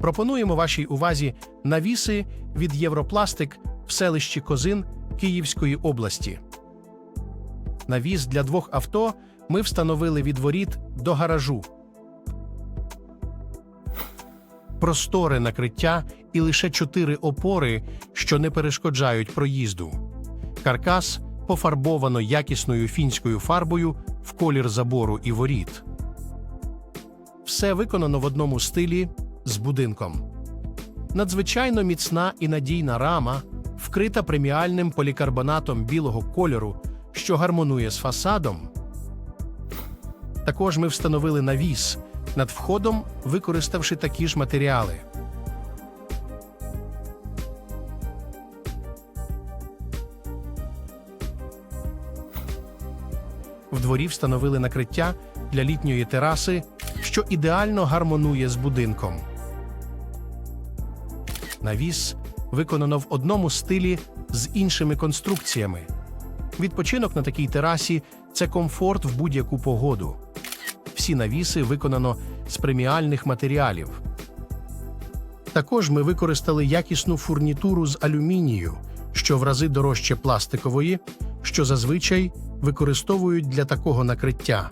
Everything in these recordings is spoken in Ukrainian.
Пропонуємо вашій увазі навіси від Європластик в селищі Козин Київської області. Навіс для двох авто ми встановили від воріт до гаражу. Просторе накриття і лише чотири опори, що не перешкоджають проїзду. Каркас пофарбовано якісною фінською фарбою в колір забору і воріт. Все виконано в одному стилі з будинком. Надзвичайно міцна і надійна рама, вкрита преміальним полікарбонатом білого кольору, що гармонує з фасадом. Також ми встановили навіс над входом, використавши такі ж матеріали. В дворі встановили накриття для літньої тераси, що ідеально гармонує з будинком. Навіс виконано в одному стилі з іншими конструкціями. Відпочинок на такій терасі це комфорт в будь-яку погоду. Всі навіси виконано з преміальних матеріалів. Також ми використали якісну фурнітуру з алюмінію, що в рази дорожче пластикової, що зазвичай використовують для такого накриття.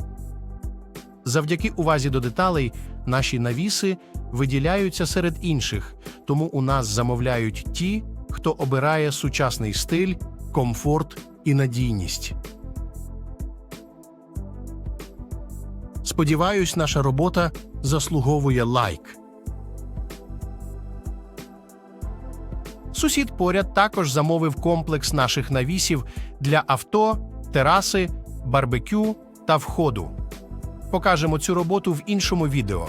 Завдяки увазі до деталей наші навіси виділяються серед інших, тому у нас замовляють ті, хто обирає сучасний стиль, комфорт і надійність. Сподіваюсь, наша робота заслуговує лайк. Сусід поряд також замовив комплекс наших навісів для авто, тераси, барбекю та входу. Покажемо цю роботу в іншому відео.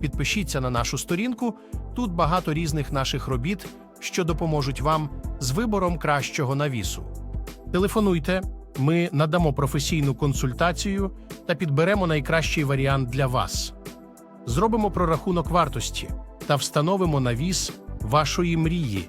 Підпишіться на нашу сторінку. Тут багато різних наших робіт, що допоможуть вам з вибором кращого навісу. Телефонуйте, ми надамо професійну консультацію та підберемо найкращий варіант для вас. Зробимо прорахунок вартості та встановимо навіс вашої мрії